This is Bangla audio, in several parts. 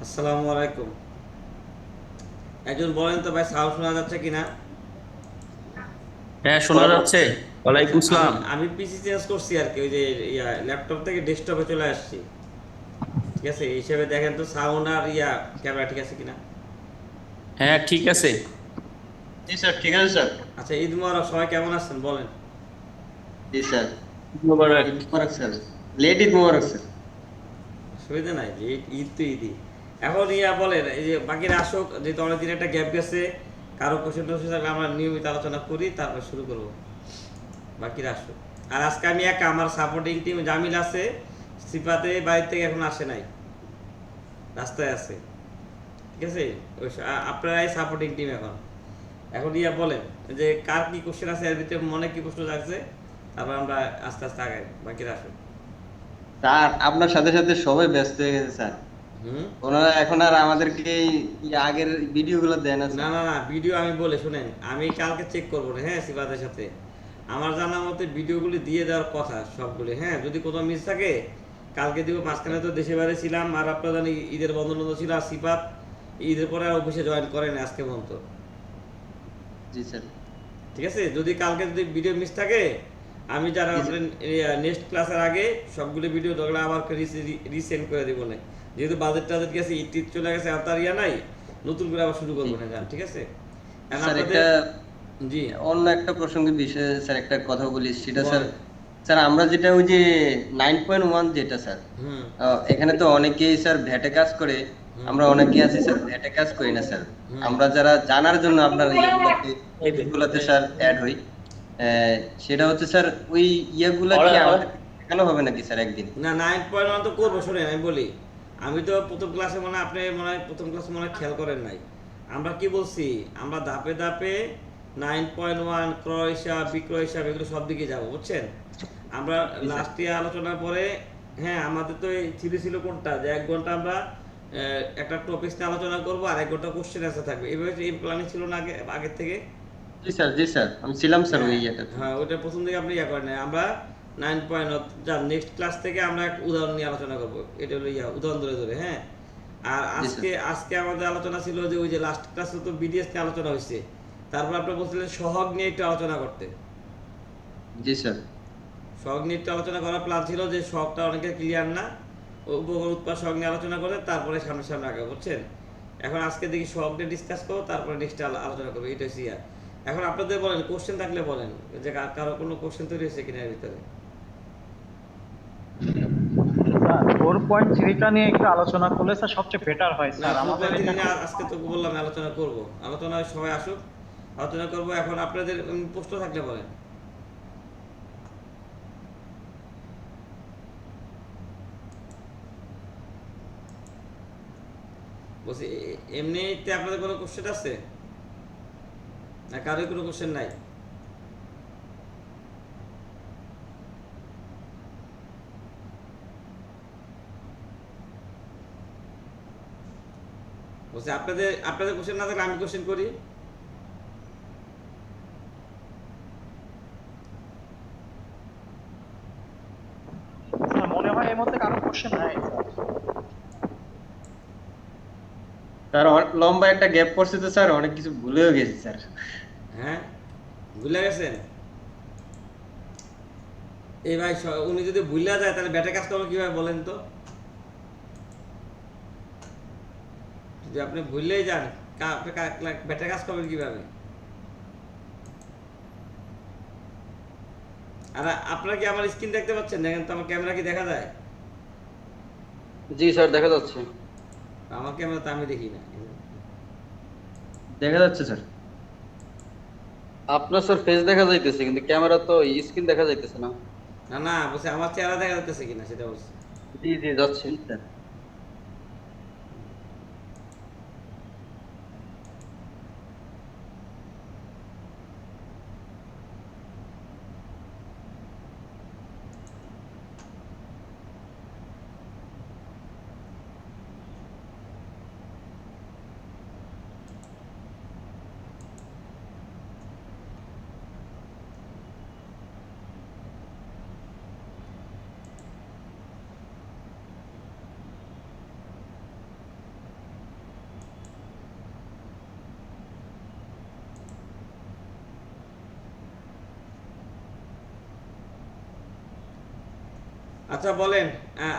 আসসালামু আলাইকুম। একজন বলেন তো ভাই সাউন্ড শোনা যাচ্ছে কিনা? হ্যাঁ শোনা যাচ্ছে। ওয়ালাইকুম আসসালাম আমি- পিসি চেঞ্জ করছি আর কি ওই যে ল্যাপটপ থেকে ডেস্কটপে চলে আসছি। ঠিক আছে? এই হিসেবে দেখেন তো সাউন্ড আর ইয়া ক্যামেরা ঠিক আছে কিনা? হ্যাঁ ঠিক আছে। জি স্যার ঠিক আছে স্যার। আচ্ছা ঈদ মোবারক সবাই কেমন আছেন? বলেন। জি স্যার। মোবারক। ঈদ মোবারক স্যার। লেট ঈদ মোবারক স্যার। সুবিধা নাই ঈদ তো ঈদই। এখন ইয়া বলেন, এই যে বাকিরা আসুক, যেহেতু অনেকদিন একটা গ্যাপ গেছে, কারও কোশ্চেন টোশ্চেন থাকলে আমরা নিয়মিত আলোচনা করি, তারপর শুরু করব। বাকিরা আসুক। আর আজকে আমি একা, আমার সাপোর্টিং টিম জামিল আছে, সিপাতে বাড়ি থেকে এখন আসে নাই। রাস্তায় আছে। ঠিক আছে? ওই আপনারাই সাপোর্টিং টিম এখন। এখন ইয়া বলেন, যে কার কি কোশ্চেন আছে, এর ভিতরে মনে কি প্রশ্ন লাগছে তারপর আমরা আস্তে আস্তে আগাই, বাকিরা আসুক। স্যার, আপনার সাথে সাথে সবাই ব্যস্ত হয়ে গেছে, স্যার। ওনারা এখন আর আমাদেরকে আগের ভিডিও গুলো দেয় না না না ভিডিও আমি বলে শুনেন আমি কালকে চেক করব হ্যাঁ সিবাদের সাথে? আমার জানা মতে ভিডিওগুলি দিয়ে দেওয়ার কথা সবগুলি হ্যাঁ যদি কোথাও মিস থাকে কালকে দিব মাঝখানে তো দেশে বাইরে ছিলাম আর আপনার জানি ঈদের বন্ধ বন্ধ ছিল আর সিপাত ঈদের পরে আর অফিসে জয়েন করেন আজকে পর্যন্ত। জি স্যার। ঠিক আছে? যদি কালকে যদি ভিডিও মিস থাকে আমি যারা নেক্সট ক্লাসের আগে সবগুলো ভিডিও দোকানে আবার রিসেন্ড করে দেবো না যেহেতু বাজেট টাজেট গেছে টিদ চলে গেছে আর তার ইয়া নাই নতুন করে আবার শুরু করব না যান ঠিক আছে? স্যার একটা জি অন্য একটা প্রসঙ্গের বিষয়ে স্যার একটা কথা বলি সেটা স্যার স্যার আমরা যেটা ওই যে নাইন পয়েন্ট ওয়ান যেটা স্যার এখানে তো অনেকেই স্যার ভ্যাটে কাজ করে আমরা অনেকেই আছি স্যার ভ্যাটে কাজ করি না স্যার। আমরা যারা জানার জন্য আপনার এগুলোতে স্যার অ্যাড হই আহ, সেটা হচ্ছে স্যার ওই ইয়েগুলো কি আমাদের দেখানো হবে নাকি স্যার একদিন? না নাইন পয়েন্ট ওয়ান তো করব শোনেন আমি বলি। আমি তো প্রথম ক্লাসে মনে হয় আপনি মনে হয় প্রথম ক্লাসে মনে হয় খেয়াল করেন নাই। আমরা কি বলছি? আমরা ধাপে ধাপে নাইন পয়েন্ট ওয়ান ক্রয় হিসাব বিক্রয় হিসাব এগুলো সব দিকে যাব বুঝছেন? আমরা লাস্ট ইয়ার আলোচনার পরে হ্যাঁ আমাদের তো এই থ্রি ছিল কোনটা? যে এক ঘণ্টা আমরা একটা টপিক নিয়ে আলোচনা করব আর এক ঘণ্টা কোশ্চেন অ্যান্সার থাকবে। এইভাবে এই প্ল্যানিং ছিল না আগে আগের থেকে? জি স্যার জি স্যার। আমি ছিলাম স্যার ওই ইয়েটা হ্যাঁ ওইটা প্রথম থেকে আপনি ইয়া করেন। আমরা নাইন পয়েন্ট যার নেক্সট ক্লাস থেকে আমরা এক উদাহরণ নিয়ে আলোচনা করব। এটা হলো ইয়া উদাহরণ ধরে ধরে হ্যাঁ? আর আজকে আজকে আমাদের আলোচনা ছিল যে ওই যে লাস্ট ক্লাসে তো বিডিএস নিয়ে আলোচনা হয়েছে। তারপর আপনি বলছিলেন সহগ নিয়ে একটু আলোচনা করতে। জি স্যার। সহগ নিয়ে একটু আলোচনা করার প্ল্যান ছিল যে শখটা অনেকের ক্লিয়ার না। উপকরণ উৎপাদ সহগ নিয়ে আলোচনা করে তারপরে সামনে সামনে আগে বুঝছেন? এখন আজকে দেখি সহগ নিয়ে ডিসকাস করব তারপরে নেক্সট আলোচনা করব। এটা হচ্ছে ইয়া। এখন আপনাদের বলেন কোশ্চেন থাকলে বলেন যে কার- কারও কোনো কোশ্চেন তৈরি হয়েছে কিনা এর ভিতরে? ফোর পয়েন্ট থ্রিটা নিয়ে একটু আলোচনা করলে স্যার সবচেয়ে বেটার হয় স্যার আমাদের আজকে তো বললাম আলোচনা করব। আলোচনা সবাই আসুক আলোচনা করব। এখন আপনাদের প্রশ্ন থাকলে বলেন। বলছি এমনিতে আপনাদের কোনো কোশ্চেন আছে? না কারোর কোনো কোশ্চেন নাই? বলছি আপনাদের আপনাদের কোশ্চেন না থাকলে আমি কোশ্চেন করি। মনে হয় এর মধ্যে কারও কোশ্চেন নাই। স্যার। স্যার লম্বা একটা গ্যাপ পড়ছে তো স্যার অনেক কিছু ভুলেও গেছি স্যার। হ্যাঁ? ভুলে গেছেন? এই ভাই উনি যদি ভুলে যায় তাহলে ব্যাটে কাজ করব কীভাবে বলেন তো? যদি আপনি ভুললেই যান কা- আপনি কা- ব্যাটে কাজ করবেন কীভাবে? আর আপনারা কি আমার স্ক্রিন দেখতে পাচ্ছেন? দেখেন তো আমার ক্যামেরা কি দেখা যায়? জি স্যার দেখা যাচ্ছে। আমার ক্যামেরা তো আমি দেখি না। দেখা যাচ্ছে স্যার। আপনার স্যার ফেস দেখা যাইতেছে কিন্তু ক্যামেরা তো স্ক্রিন দেখা যাইতেছে না। না না বলছি আমার চেহারা দেখা যাচ্ছে কিনা সেটা বলছি। জি জি যাচ্ছে। স্যার। আচ্ছা বলেন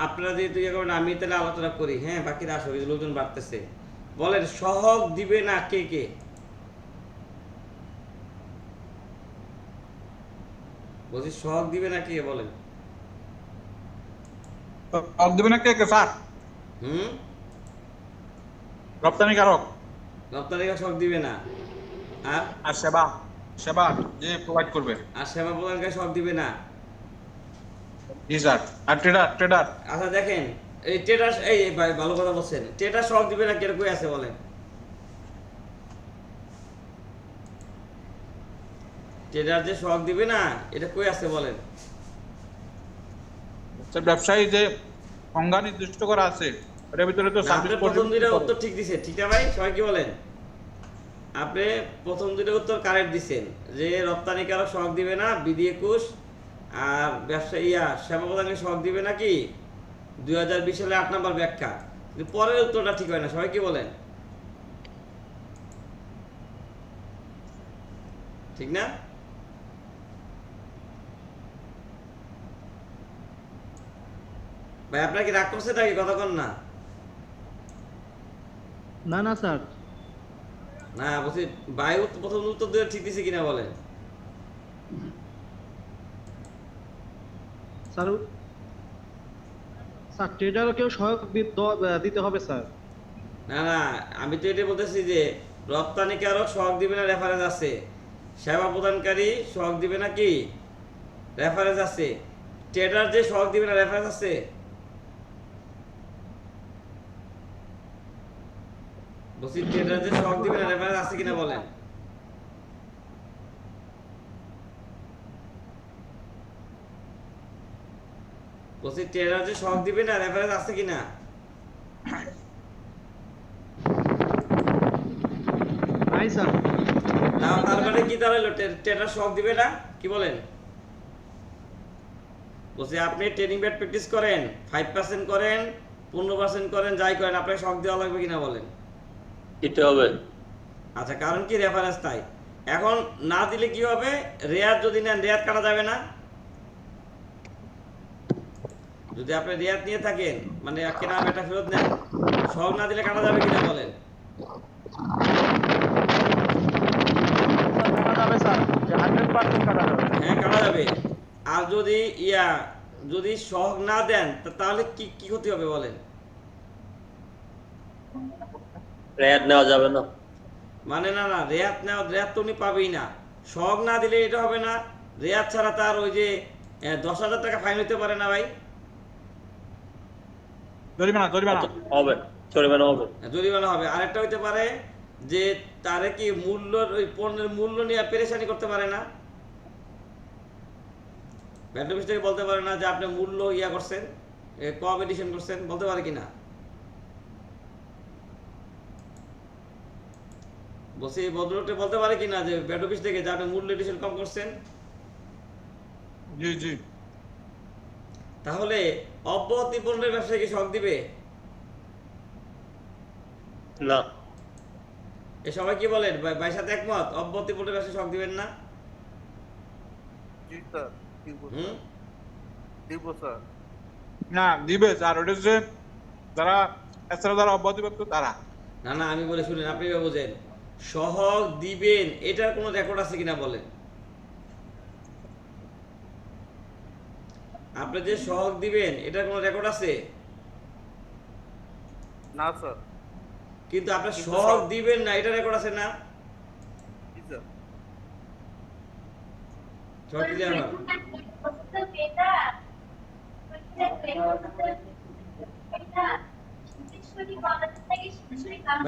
আপনারা যেহেতু ইয়ে করবেন আমি তাহলে আলোচনা করি। হ্যাঁ বাকিরা আসো লোকজন বাড়তেছে। বলেন সহগ দিবে না কে কে? বলছি সহগ দিবে না কে বলেন। সব দেবে না কে কে স্যার? হুম? রপ্তানিকারক রপ্তানিকা সহগ দিবে না। আর? আর সেবা সেবা যে প্রোভাইড করবে। আর সেবা প্রদানকারী সহগ দিবে না। স্যার আর ট্রেডার ট্রেডার আচ্ছা দেখেন এই টেটাস এই ভাই ভালো কথা বলছেন। সহগ দিবে না কীরকম আছে বলেন টেটার যে সহগ দিবে না এটা কই আছে বলেন স্যার ব্যবসায়ী যে সংজ্ঞা নির্দিষ্ট করা আছে এটার ভিতরে তো সার্ভিস প্রথম দুইটা উত্তর ঠিক দিছে। ঠিক না ভাই? সবাই কি বলেন? আপনি প্রথম দুইটা উত্তর কারেক্ট দিছেন। যে রপ্তানিকারক সহগ দিবে না বিধি একুশ আর ব্যবসায়ী সেবা প্রদানকে সহগ দিবে নাকি? দুই হাজার বিশ সালে আট নম্বর ব্যাখ্যা। কিন্তু পরের উত্তরটা ঠিক হয় না সবাই কি বলেন? ঠিক না? ভাই আপনার কি রাগ করছে নাকি? কথা কন না। না না স্যার। না বলছি বায়ু প্রথম উত্তর দিয়ে ঠিক দিছে কিনা বলেন। স্যার। স্যার ট্রেডারও কেউ সহায়ক দিতে হবে, স্যার। না না, আমি তো এটা বলতেছি যে রপ্তানিকারক সহগ দিবে না রেফারেন্স আছে। সেবা প্রদানকারী সহগ দিবে না কি? রেফারেন্স আছে। ট্রেডার যে সহগ দিবে না রেফারেন্স আছে? বলছি ট্রেডার যে সহগ দিবে না রেফারেন্স আছে কিনা বলেন। বলছি ট্রেডার যে সহগ দিবে না রেফারেন্স আছে কিনা? নাই স্যার তার তার মানে কি দাঁড়াল টেটার শখ দিবে না? কি বলেন? বলছি আপনি ট্রেনিং ব্যাট প্র্যাকটিস করেন ফাইভ পার্সেন্ট করেন পনেরো পার্সেন্ট করেন যাই করেন আপনাকে শখ দেওয়া লাগবে কিনা বলেন? দিতে হবে। আচ্ছা কারণ কি রেফারেন্স তাই? এখন না দিলে কি হবে? রেয়ার যদি নেন রেয়ার কাটা যাবে না। যদি আপনি রেয়ার নিয়ে থাকেন মানে কেনা বেটা ফেরত নেন শখ না দিলে কাটা যাবে কিনা বলেন? কাটা যাবে স্যার যে হান্ড্রেড পার্সেন্ট কাটা যাবে। হ্যাঁ কাটা যাবে। আর যদি ইয়া যদি শখ না দেন তা- তাহলে কি কি ক্ষতি হবে বলেন? রেয়ার নেওয়া যাবে না। মানে না না রেয়াত নেওয়া রেয়াত তো উনি পাবেই না। শখ না দিলে এটা হবে না। রেয়াত ছাড়া তার ওই যে দশ হাজার টাকা ফাইন হতে পারে না ভাই। জরিমানা জরিমানা। হবে হবে। জরিমানা হবে। আরেকটা হইতে পারে যে তারে কি মূল্য ওই পণ্যের মূল্য নিয়ে পেরেশানি করতে পারে না? ব্যান্ড অফিস থেকে বলতে পারে না যে আপনি মূল্য ইয়া করছেন কম এডিশন করছেন বলতে পারে কিনা? বলছি ভদ্রলোকটা বলতে পারে কিনা যে ব্যান্ড অফিস থেকে যে আপনি মূল্য এডিশন কম করছেন? জি জি। তাহলে অব্যাহতি পণ্যের ব্যবসায় কি শখ দিবে? না। এ সবাই কি বলেন? ভাই সাথে একমত? অব্যাহতি পণ্যের ব্যবসায় শখ দিবেন না? না দিবে স্যার। ওটা হচ্ছে যারা এছাড়া যারা অব্যাহতিপ্রাপ্ত তারা। না না আমি বলে শুনেন আপনি বোঝেন। সহগ দিবেন এটার কোনো রেকর্ড আছে কিনা বলেন? আপনি যে সহগ দিবেন এটার কোনো রেকর্ড আছে? না স্যার। কিন্তু আপনি সহগ দিবেন না এটা রেকর্ড আছে না?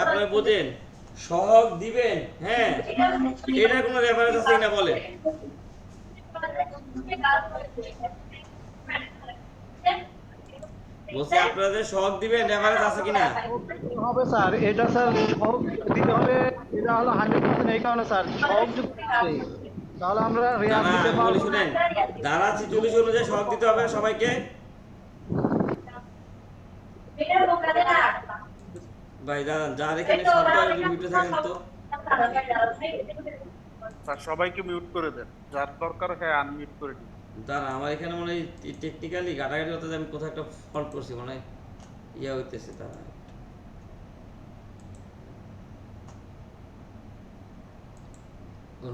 আপনারা বোঝেন সহগ দিবেন হ্যাঁ এটার কোনো রেফারেন্স আছে কিনা বলেন? বলছি আপনারা যে সহগ দিবেন রেফারেন্স আছে কিনা? হবে স্যার এটা স্যার দিতে হলে এটা হলো হান্ড্রেড পার্সেন্ট এই কারণে স্যার তাহলে আমরা দিতে পারব। শুনেন ধারা ছিচল্লিশ অনুযায়ী সহগ দিতে হবে সবাইকে। ভাই দাঁড়ান যার এখানে শব্দ মিউটে থাকেন তো। স্যার সবাইকে মিউট করে দেন। যার দরকার হ্যাঁ আনমিউট করে দিন। দাঁড়া আমার এখানে মনে টেকনিক্যালি ঘাটাঘাটি করতে আমি কোথাও একটা ফল্ট করছি মনে ইয়া হইতেছে তারা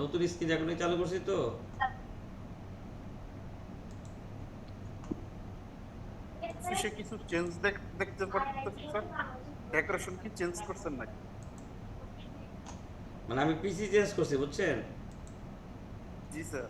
নতুন স্ক্রিন এখনই চালু করছি তো? কিছু চেঞ্জ দেখতে পারতেছি স্যার ডেকোরেশন কি চেঞ্জ করছেন নাকি? মানে আমি পিসি চেঞ্জ করছি বুঝছেন? জি স্যার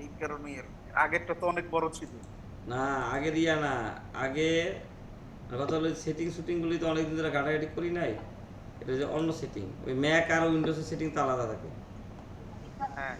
এই কারণেই আর আগেরটা তো অনেক বড় ছিল। না আগে দিয়া না। আগে কথা হলো সেটিং শুটিংগুলি তো অনেকদিন ধরে ঘাটাঘাটি করি নাই। এটা যে অন্য সেটিং ওই ম্যাক আর উইন্ডোজের সেটিং তো আলাদা থাকে। হ্যাঁ।